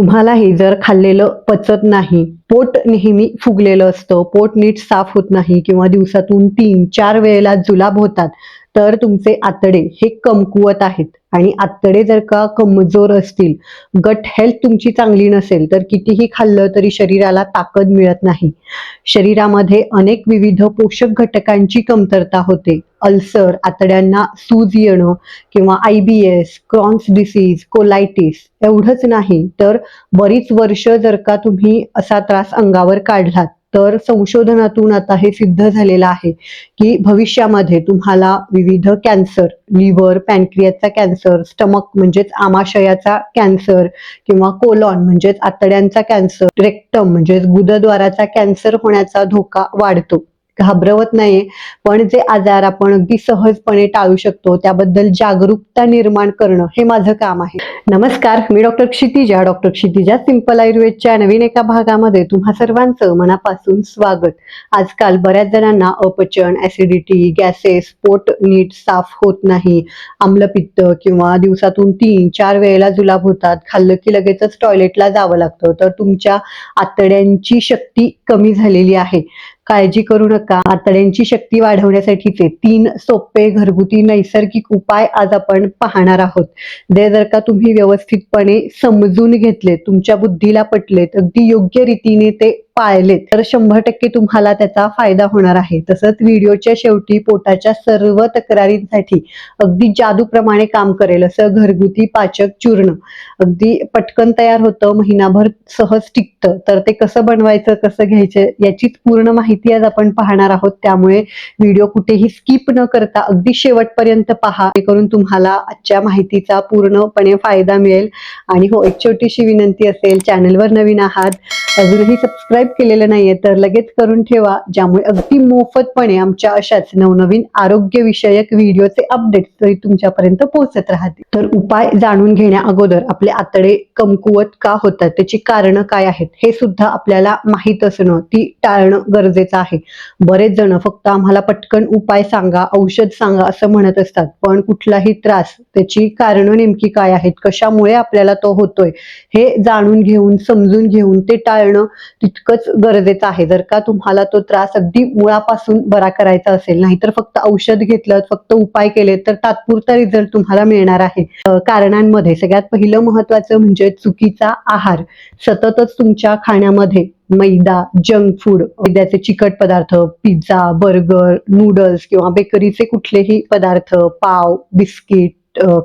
तुम्हालाही जर खाल्लेलं पचत नाही पोट नेहमी फुगलेलं असतं पोट नीट साफ होत नाही किंवा दिवसातून तीन चार वेळेला जुलाब होतात तर तुमचे आतडे हे कमकुवत आहेत. आणि आतडे जर का कमजोर असतील गट हेल्थ तुमची चांगली नसेल तर कितीही खाल्लं तरी शरीराला ताकद मिळत नाही. शरीरामध्ये अनेक विविध पोषक घटकांची कमतरता होते. अल्सर आतड्यांना सूज येणं किंवा I B S Crohn's disease colitis एवढंच नाही तर बरीच वर्ष जर का तुम्ही असा त्रास अंगावर काढलात तर संशोधनातून आता हे सिद्ध झालेलं आहे की भविष्यामध्ये तुम्हाला विविध कॅन्सर लिव्हर पॅनक्रियाचा कॅन्सर स्टमक म्हणजेच आमाशयाचा कॅन्सर किंवा कोलॉन म्हणजेच आतड्यांचा कॅन्सर रेक्टम म्हणजेच गुदद्वाराचा कॅन्सर होण्याचा धोका वाढतो. घाबरवत नाहीये. पण जे आजार आपण अगदी सहजपणे टाळू शकतो त्याबद्दल जागरूकता निर्माण करणं हे माझं काम आहे. नमस्कार मी doctor Kshitija. Doctor Kshitija simple आयुर्वेदच्या नवीन एका भागामध्ये तुम्हा सर्वांचं मनापासून स्वागत. आजकाल बऱ्याच जणांना अपचन ऍसिडिटी गॅसेस पोट नीट साफ होत नाही. आम्लपित्त किंवा दिवसातून तीन चार वेळेला जुलाब होतात. खाल्लं की लगेचच टॉयलेटला जावं लागतं. तर तुमच्या आतड्यांची शक्ती कमी झालेली आहे. काळजी करू नका. आतड्यांची शक्ती वाढवण्यासाठीचे तीन सोपे घरगुती नैसर्गिक उपाय आज आपण पाहणार आहोत. जे जर का तुम्ही व्यवस्थितपणे समजून घेतले तुमच्या बुद्धीला पटलेत अगदी योग्य रीतीने ते पाळलेत तर शंभर टक्के तुम्हाला त्याचा फायदा होणार आहे. तसंच व्हिडिओच्या शेवटी पोटाच्या सर्व तक्रारींसाठी अगदी जादूप्रमाणे काम करेल असं घरगुती पाचक चूर्ण. अगदी पटकन तयार होतं महिनाभर सहज टिकतं. तर ते कसं बनवायचं कसं घ्यायचं याचीच पूर्ण माहिती आज आपण पाहणार आहोत. त्यामुळे व्हिडिओ कुठेही स्किप न करता अगदी शेवटपर्यंत पहा. करून तुम्हाला आजच्या माहितीचा पूर्णपणे फायदा मिळेल. आणि हो एक छोटीशी विनंती असेल चॅनलवर नवीन आहात अजूनही सबस्क्राईब केलेलं नाहीये तर लगेच करून ठेवा ज्यामुळे अगदी मोफतपणे आमच्या अशाच नवनवीन आरोग्य विषयक व्हिडिओचे अपडेट तरी तुमच्यापर्यंत पोहोचत राहतील. तर उपाय जाणून घेण्या अगोदर आपले आतडे कमकुवत का होतात? त्याची कारणं काय आहेत? हे सुद्धा आपल्याला माहीत असणं ती टाळणं गरजेचं आहे. बरेच जण फक्त आम्हाला पटकन उपाय सांगा औषध सांगा असं म्हणत असतात पण कुठलाही त्रास त्याची कारणं नेमकी काय आहेत? कशामुळे आपल्याला तो होतोय? हे जाणून घेऊन समजून घेऊन ते टाळणं तितकंच गरजेचं आहे. जर का तुम्हाला तो त्रास अगदी मुळापासून बरा करायचा असेल नाहीतर फक्त औषध घेतलं फक्त उपाय केले तर तात्पुरता रिझल्ट तुम्हाला मिळणार आहे. कारणांमध्ये सगळ्यात पहिलं महत्वाचं म्हणजे चुकीचा आहार. सततच तुमच्या खाण्यामध्ये मैदा जंक फूड मैद्याचे चिकट पदार्थ पिझ्झा बर्गर नूडल्स किंवा बेकरीचे कुठलेही पदार्थ पाव बिस्किट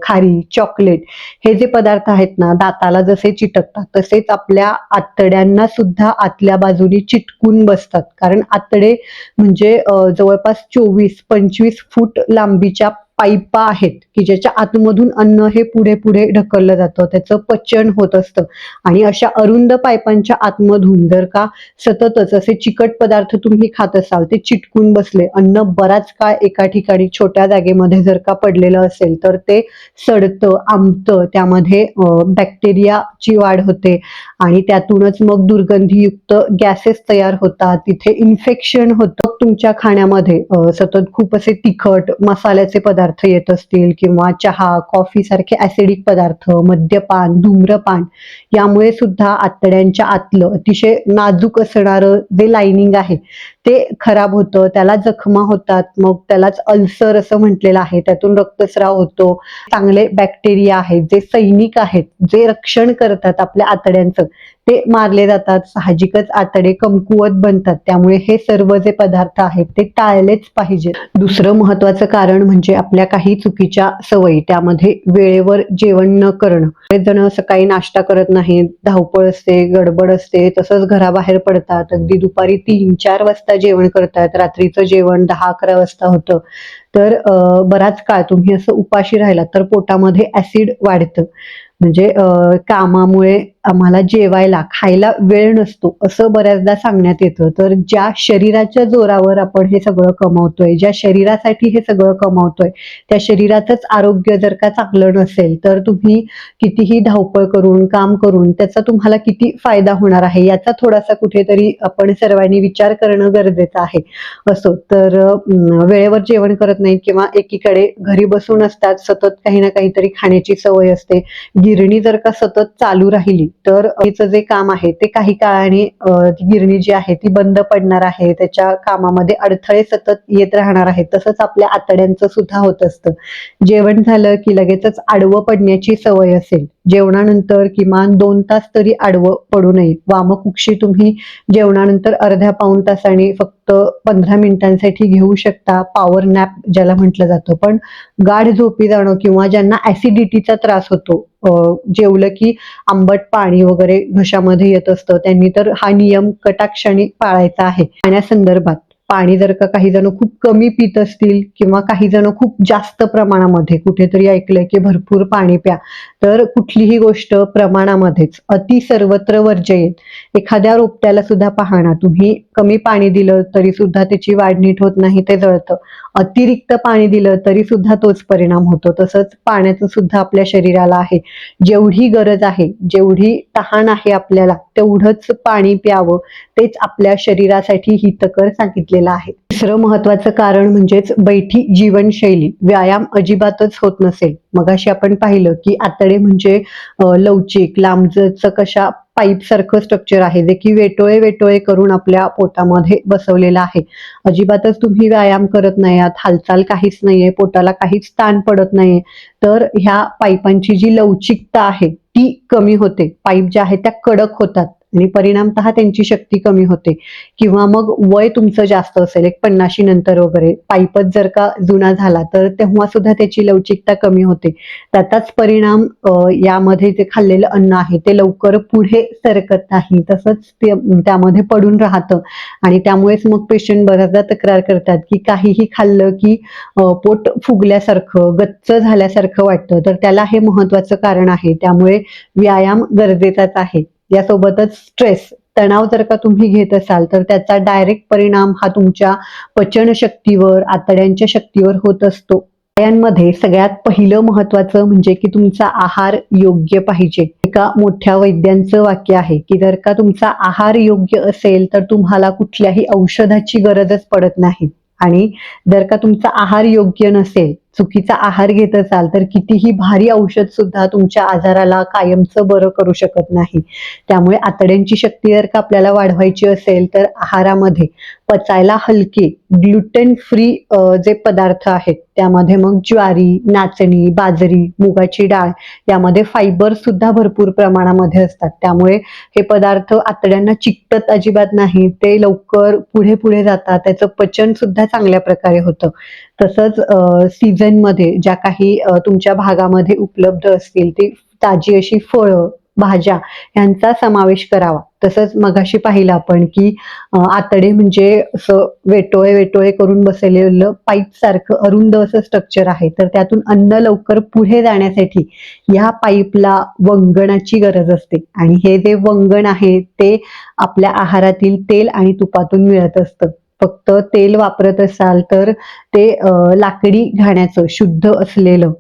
खारी चॉकलेट हे जे पदार्थ आहेत ना दाताला जसे चिटकतात तसेच आपल्या आतड्यांना सुद्धा आतल्या बाजूनी चिटकून बसतात. कारण आतडे म्हणजे जवळपास चोवीस पंचवीस फूट लांबीच्या पाईपा आहेत. की ज्याच्या आतमधून अन्न हे पुढे पुढे ढकललं जातं त्याचं पचन होत असतं. आणि अशा अरुंद पाईपांच्या आतमधून जर का सततच असे चिकट पदार्थ तुम्ही खात असाल ते चिटकून बसले अन्न बराच काळ एका ठिकाणी छोट्या जागेमध्ये जर का पडलेलं असेल तर ते सडतं आंबतं त्यामध्ये बॅक्टेरियाची वाढ होते. आणि त्यातूनच मग दुर्गंधीयुक्त गॅसेस तयार होतात. तिथे इन्फेक्शन होतं. तुमच्या खाण्यामध्ये सतत खूप असे तिखट मसाल्याचे पदार्थ येत असतील किंवा चहा कॉफी सारखे ऍसिडिक पदार्थ मद्यपान धूम्रपान यामुळे सुद्धा आतड्यांच्या आतलं अतिशय नाजूक असणारं जे लाइनिंग आहे ते खराब होतं त्याला जखमा होतात मग त्यालाच अल्सर असं म्हटलेलं आहे त्यातून रक्तस्राव होतो. चांगले बॅक्टेरिया आहेत जे सैनिक आहेत जे रक्षण करतात आपल्या आतड्यांचं ते मारले जातात साहजिकच आतडे कमकुवत बनतात त्यामुळे हे सर्व जे पदार्थ आहेत ते टाळलेच पाहिजे दुसरं महत्वाचं कारण म्हणजे आपल्या काही चुकीच्या सवयी त्यामध्ये वेळेवर जेवण न करणं. बरेच जण सकाळी नाश्ता करत नाहीत धावपळ असते गडबड असते तसंच घराबाहेर पडतात. अगदी दुपारी तीन चार वाजता जेवण करतात रात्रीचं जेवण दहा अकरा वाजता होतं. तर बराच काळ तुम्ही असं उपाशी राहिलात तर पोटामध्ये ऍसिड वाढतं. म्हणजे कामामुळे आम्हाला जेवायला खायला वेळ नसतो असं बऱ्याचदा सांगण्यात येतं. तर ज्या शरीराच्या जोरावर आपण हे सगळं कमावतोय ज्या शरीरासाठी हे सगळं कमावतोय त्या शरीराचंच आरोग्य जर का चांगलं नसेल तर तुम्ही कितीही धावपळ करून काम करून त्याचा तुम्हाला किती फायदा होणार आहे याचा थोडासा कुठेतरी आपण सर्वांनी विचार करणं गरजेचं आहे. असो तर वेळेवर जेवण करत नाहीत किंवा एकीकडे घरी बसून असतात सतत काही ना काहीतरी खाण्याची सवय असते गिरणी जर का सतत चालू राहिली तर तिचं जे काम आहे ते काही काळाने गिरणी जी आहे ती बंद पडणार आहे. त्याच्या कामामध्ये अडथळे सतत येत राहणार आहेत. तसंच आपल्या आतड्यांचं सुद्धा होत असतं. जेवण झालं की लगेचच आडवं पडण्याची सवय असेल. जेवणानंतर किमान दोन तास तरी आडवं पडू नये. वामकुक्षी तुम्ही जेवणानंतर अर्ध्या पाऊण तासाने फक्त पंधरा मिनिटांसाठी घेऊ शकता. पॉवर नॅप ज्याला म्हटलं जातं. पण गाढ झोपी जाणं किंवा ज्यांना ऍसिडिटीचा त्रास होतो जेवलं की आंबट पाणी वगैरे घशामध्ये येत असतं. त्यांनी तर हा नियम कटाक्षाने पाळायचा आहे. पाण्यासंदर्भात पाणी जर का काही जण खूप कमी पित असतील किंवा काही जण खूप जास्त प्रमाणामध्ये कुठेतरी ऐकलंय की भरपूर पाणी प्या तर कुठलीही गोष्ट प्रमाणामध्येच अति सर्वत्र वर्जयेत एखाद्या रोपट्याला सुद्धा पहा ना तुम्ही कमी पाणी दिलं तरी सुद्धा त्याची वाढ नीट होत नाही ते जळतं. अतिरिक्त पाणी दिलं तरी सुद्धा तोच परिणाम होतो. तसंच पाण्याचं सुद्धा आपल्या शरीराला आहे. जेवढी गरज आहे जेवढी तहान आहे आपल्याला तेवढंच पाणी प्यावं तेच आपल्या शरीरासाठी हितकर सांगितलेलं आहे. दुसरं महत्वाचं कारण म्हणजेच बैठी जीवनशैली. व्यायाम अजिबातच होत नसेल. मगाशी आपण पाहिलं की आतडे म्हणजे लवचिक लांबच कशा पाईप सारखं स्ट्रक्चर आहे जे की वेटोळे वेटोळे करून आपल्या पोटामध्ये बसवलेलं आहे. अजिबातच तुम्ही व्यायाम करत नाही आहात हालचाल काहीच नाहीये पोटाला काहीच ताण पडत नाहीये. तर ह्या पाईपांची जी लवचिकता आहे ती कमी होते. पाईप ज्या आहेत त्या कडक होतात. आणि परिणामतः त्यांची शक्ती कमी होते. किंवा मग वय तुमचं जास्त असेल एक पन्नाशी नंतर वगैरे पायपत जर का जुना झाला तर तेव्हा सुद्धा त्याची लवचिकता कमी होते. त्याचाच परिणाम यामध्ये जे खाल्लेलं अन्न आहे ते लवकर पुढे सरकत नाही. तसंच ते त्यामध्ये पडून राहतं. आणि त्यामुळेच मग पेशंट बऱ्याचदा तक्रार करतात की काहीही खाल्लं की पोट फुगल्यासारखं गच्च झाल्यासारखं वाटतं. तर त्याला हे महत्वाचं कारण आहे. त्यामुळे व्यायाम गरजेचाच आहे. यासोबतच स्ट्रेस तणाव जर का तुम्ही घेत असाल तर त्याचा डायरेक्ट परिणाम हा तुमच्या पचन शक्तीवर आतड्यांच्या शक्तीवर होत असतो. यांमध्ये सगळ्यात पहिलं महत्वाचं म्हणजे की तुमचा आहार योग्य पाहिजे. एका मोठ्या वैद्यांचं वाक्य आहे की जर का तुमचा आहार योग्य असेल तर तुम्हाला कुठल्याही औषधाची गरजच पडत नाही. आणि जर का तुमचा आहार योग्य नसेल चुकीचा आहार घेत असाल तर कितीही भारी औषध सुद्धा तुमच्या आजाराला कायमचं बरं करू शकत नाही. त्यामुळे आतड्यांची शक्ती जर का आपल्याला वाढवायची असेल तर आहारामध्ये पचायला हलके ग्लुटेन फ्री जे पदार्थ आहेत त्यामध्ये मग ज्वारी नाचणी बाजरी मुगाची डाळ यामध्ये फायबर सुद्धा भरपूर प्रमाणामध्ये असतात. त्यामुळे हे पदार्थ आतड्यांना चिकटत अजिबात नाही. ते लवकर पुढे पुढे जातात. त्याचं पचन सुद्धा चांगल्या प्रकारे होतं. तसंच सीझनमध्ये ज्या काही तुमच्या भागामध्ये उपलब्ध असतील ती ताजी अशी फळं भाज्या यांचा समावेश करावा. तसंच मगाशी पाहिलं आपण की आतडे म्हणजे असं वेटोळे वेटोळे करून बसलेलं पाईप सारखं अरुंद असं स्ट्रक्चर आहे. तर त्यातून अन्न लवकर पुढे जाण्यासाठी या पाईपला वंगणाची गरज असते. आणि हे जे वंगण आहे ते आपल्या आहारातील तेल आणि तुपातून मिळत असतं. फक्त तेल वापरत असाल तर ते लाकडी घाण्याचं शुद्ध असलेलं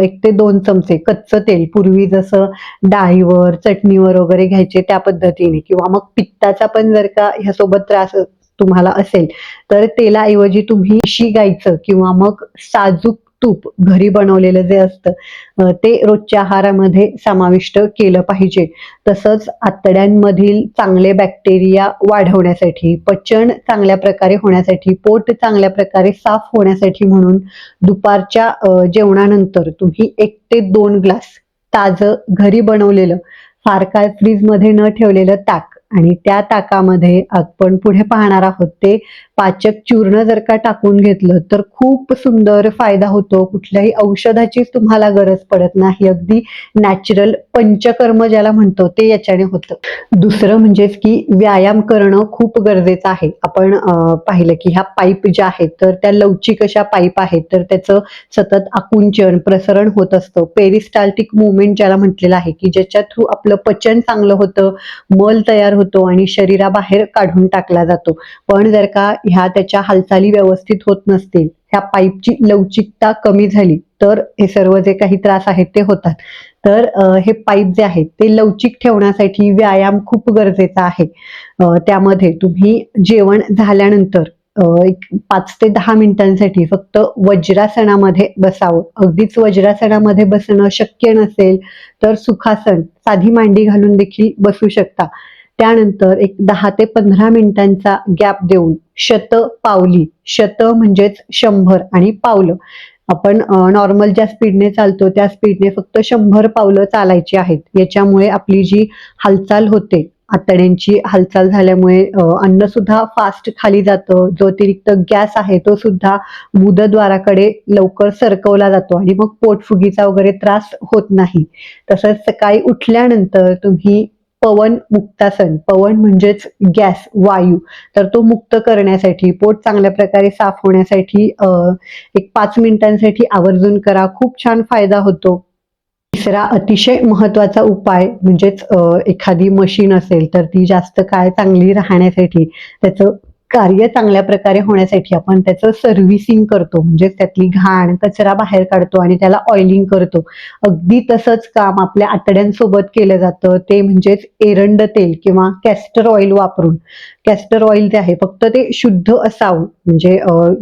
एक ते दोन चमचे कच्चं तेल पूर्वी जसं डाळीवर चटणीवर वगैरे घ्यायचे त्या पद्धतीने किंवा मग पित्ताचा पण जर का ह्यासोबत त्रास तुम्हाला असेल तर तेलाऐवजी तुम्ही शी गायचं किंवा मग साजूक तूप घरी बनवलेलं जे असतं ते रोजच्या आहारामध्ये समाविष्ट केलं पाहिजे. तसंच आतड्यांमधील चांगले बॅक्टेरिया वाढवण्यासाठी पचन चांगल्या प्रकारे होण्यासाठी पोट चांगल्या प्रकारे साफ होण्यासाठी म्हणून दुपारच्या जेवणानंतर तुम्ही एक ते दोन ग्लास ताजं घरी बनवलेलं फार काळ फ्रीजमध्ये न ठेवलेलं ताक आणि त्या ताकामध्ये आपण पुढे पाहणार आहोत ते पाचक चूर्ण जर का टाकून घेतलं तर खूप सुंदर फायदा होतो. कुठल्याही औषधाचीच तुम्हाला गरज पडत नाही. अगदी नॅचरल पंचकर्म ज्याला म्हणतो ते याच्याने होतं. दुसरं म्हणजेच की व्यायाम करणं खूप गरजेचं आहे. आपण पाहिलं की ह्या पाईप ज्या आहेत तर त्या लवचिक अशा पाईप आहेत तर त्याचं सतत आकुंचन प्रसरण होत असतं. पेरिस्टाल्टिक मुवमेंट ज्याला म्हटलेलं आहे की ज्याच्या थ्रू आपलं पचन चांगलं होतं मल तयार होतो आणि शरीराबाहेर काढून टाकला जातो. पण जर का ह्या त्याच्या हालचाली व्यवस्थित होत नसतील ह्या पाईपची लवचिकता कमी झाली तर हे सर्व जे काही त्रास आहेत ते होतात. तर हे पाईप जे आहेत ते लवचिक ठेवण्यासाठी व्यायाम खूप गरजेचा आहे. त्यामध्ये तुम्ही जेवण झाल्यानंतर एक पाच ते दहा मिनिटांसाठी फक्त वज्रासनामध्ये बसावं. अगदीच वज्रासनामध्ये बसणं शक्य नसेल तर सुखासन साधी मांडी घालून देखील बसू शकता. त्यानंतर एक दहा ते पंधरा मिनिटांचा गॅप देऊन शत पावली शत म्हणजेच शंभर आणि पावलं. आपण नॉर्मल ज्या स्पीडने चालतो त्या स्पीडने फक्त शंभर पावलं चालायची आहेत. याच्यामुळे आपली जी हालचाल होते आतड्यांची हालचाल झाल्यामुळे अन्न सुद्धा फास्ट खाली जातं. जो अतिरिक्त गॅस आहे तो सुद्धा मुदद्वाराकडे लवकर सरकवला जातो आणि मग पोटफुगीचा वगैरे त्रास होत नाही. तसंच सकाळी उठल्यानंतर तुम्ही पवन मुक्तासन पवन म्हणजेच गॅस वायू. तर तो मुक्त करण्यासाठी पोट चांगल्या प्रकारे साफ होण्यासाठी एक पाच मिनिटांसाठी आवर्जून करा. खूप छान फायदा होतो. तिसरा अतिशय महत्त्वाचा उपाय म्हणजेच एखादी मशीन असेल तर ती जास्त काळ चांगली राहण्यासाठी त्याचं कार्य चांगल्या प्रकारे होण्यासाठी आपण त्याचं सर्व्हिसिंग करतो. म्हणजे त्यातली घाण कचरा बाहेर काढतो आणि त्याला ऑइलिंग करतो. अगदी तसंच काम आपल्या आतड्यांसोबत केलं जातं. ते म्हणजेच एरंड तेल किंवा कॅस्टर ऑइल वापरून. कॅस्टर ऑइल जे आहे फक्त ते शुद्ध असावं. म्हणजे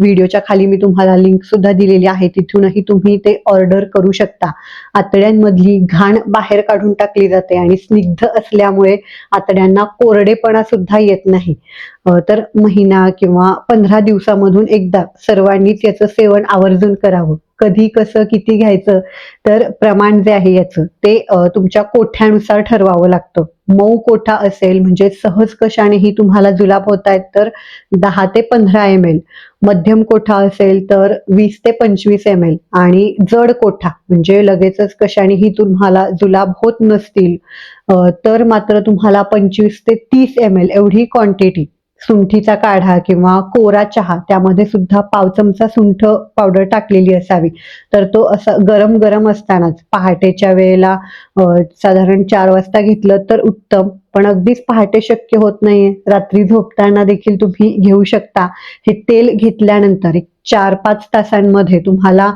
व्हिडिओच्या खाली मी तुम्हाला लिंक सुद्धा दिलेली आहे. तिथूनही तुम्ही ते ऑर्डर करू शकता. आतड्यांमधली घाण बाहेर काढून टाकली जाते आणि स्निग्ध असल्यामुळे आतड्यांना कोरडेपणा सुद्धा येत नाही. तर महिना किंवा पंधरा दिवसामधून एकदा सर्वांनीच याचं सेवन आवर्जून करावं. कधी कसं किती घ्यायचं? तर प्रमाण जे आहे याचं ते तुमच्या कोठ्यानुसार ठरवावं लागतं. मऊ कोठा असेल म्हणजे सहज कशानेही तुम्हाला जुलाब होत आहेत तर दहा ते पंधरा एम एल मध्यम कोठा असेल तर वीस ते पंचवीस एम एल आणि जड कोठा म्हणजे लगेचच कशानेही तुम्हाला जुलाब होत नसतील तर मात्र तुम्हाला पंचवीस ते तीस एम एल एवढी क्वांटिटी सुंठीचा काढा किंवा कोरा चहा त्यामध्ये सुद्धा पाव चमचा सुंठ पावडर टाकलेली असावी. तर तो असा गरम गरम असतानाच पहाटेच्या वेळेला साधारण चार वाजता घेतलं तर उत्तम. पण अगदीच पहाटे शक्य होत नाहीये. रात्री झोपताना देखील तुम्ही घेऊ शकता. हे तेल घेतल्यानंतर एक चार पाच तासांमध्ये तुम्हाला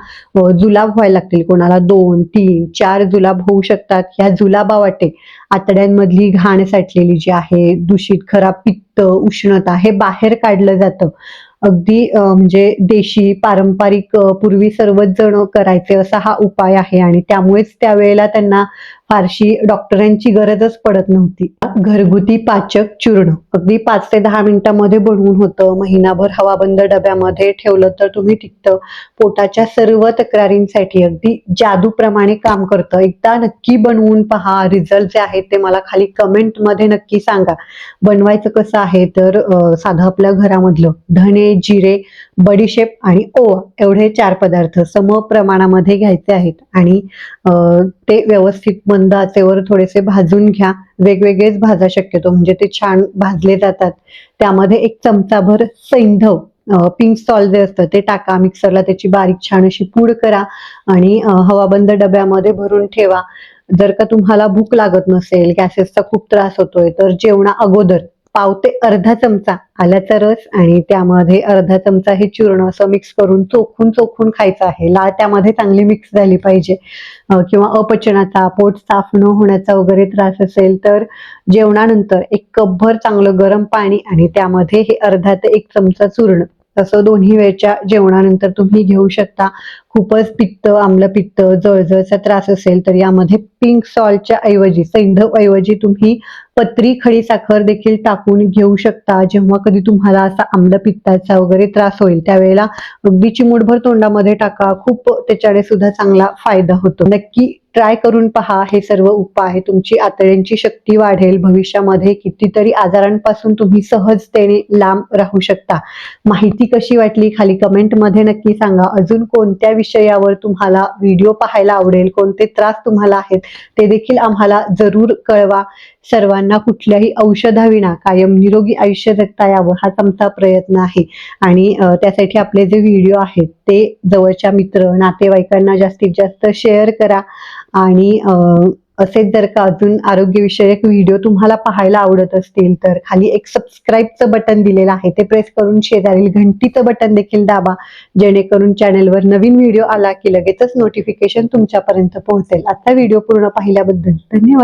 जुलाब व्हायला लागतील. कोणाला दोन तीन चार जुलाब होऊ शकतात. ह्या जुलाबावाटे आतड्यांमधली घाण साठलेली जी आहे दूषित खराब पित्त उष्णता हे बाहेर काढलं जातं. अगदी म्हणजे देशी पारंपरिक पूर्वी सर्वच जण करायचे असा हा उपाय आहे आणि त्यामुळेच त्यावेळेला त्यांना फारशी डॉक्टरांची गरजच पडत नव्हती. घरगुती पाचक चूर्ण. अगदी पाच ते दहा मिनिटांमध्ये बनवून होतं. महिनाभर हवाबंद डब्यामध्ये ठेवलं तर तुम्ही टिकतं पोटाच्या सर्व तक्रारींसाठी अगदी जादूप्रमाणे काम करतं. एकदा नक्की बनवून पहा. रिझल्ट जे आहेत ते मला खाली कमेंटमध्ये नक्की सांगा. बनवायचं कसं आहे तर साधं आपल्या घरामधलं. धने जिरे बडीशेप आणि ओवा एवढे चार पदार्थ सम प्रमाणामध्ये घ्यायचे आहेत. आणि ते व्यवस्थित मंद आचेवर थोडेसे भाजून घ्या. वेगवेगळेच भाजा शक्यतो म्हणजे ते छान भाजले जातात. त्यामध्ये एक चमचाभर सैंधव पिंक सॉल्ट जे असतं ते टाका. मिक्सरला त्याची बारीक छान अशी पूड करा आणि हवाबंद डब्यामध्ये भरून ठेवा. जर का तुम्हाला भूक लागत नसेल गॅसेसचा खूप त्रास होतोय तर जेवणा अगोदर पाव ते अर्धा चमचा आल्याचा रस आणि त्यामध्ये अर्धा चमचा हे चूर्ण असं मिक्स करून चोखून चोखून खायचं आहे. लाळ त्यामध्ये चांगली मिक्स झाली पाहिजे. किंवा अपचनाचा पोट साफ न होण्याचा वगैरे त्रास असेल तर जेवणानंतर एक कपभर चांगलं गरम पाणी आणि त्यामध्ये हे अर्धा ते एक चमचा चूर्ण तसं दोन्ही वेळच्या जेवणानंतर तुम्ही घेऊ शकता. खूपच पित्त आम्ल पित्त जळजळचा त्रास असेल तर यामध्ये पिंक सॉल्टच्या ऐवजी सैंधव ऐवजी तुम्ही पत्री खडी साखर देखील टाकून घेऊ शकता. जेव्हा कधी तुम्हाला असा आम्ल पित्ताचा वगैरे त्रास होईल त्यावेळेला अगदी चिमूटभर तोंडामध्ये टाका. खूप त्याच्याने सुद्धा चांगला फायदा होतो. नक्की ट्राय करून पहा. हे सर्व उपाय तुमची आतड्यांची शक्ती वाढेल. भविष्यामध्ये कितीतरी आजारांपासून तुम्ही सहजतेने लांब राहू शकता. माहिती कशी वाटली खाली कमेंटमध्ये नक्की सांगा. अजून कोणत्या विषयावर तुम्हाला व्हिडिओ पाहायला आवडेल कोणते त्रास तुम्हाला आहेत ते देखील आम्हाला जरूर कळवा. सर्वांना कुठल्याही औषधाविना कायम निरोगी आयुष्य जगता यावं हाच आमचा प्रयत्न आहे. आणि त्यासाठी आपले जे व्हिडिओ आहेत ते जवळच्या मित्र नातेवाईकांना जास्तीत जास्त शेअर करा. आणि असेच जर का अजून आरोग्यविषयक व्हिडिओ तुम्हाला पाहायला आवडत असतील तर खाली एक सबस्क्राईबचं बटन दिलेलं आहे. ते प्रेस करून शेजारील घंटीचं बटन देखील दाबा जेणेकरून चॅनेलवर नवीन व्हिडिओ आला की लगेचच नोटिफिकेशन तुमच्यापर्यंत पोहोचेल. आता व्हिडिओ पूर्ण पाहिल्याबद्दल धन्यवाद.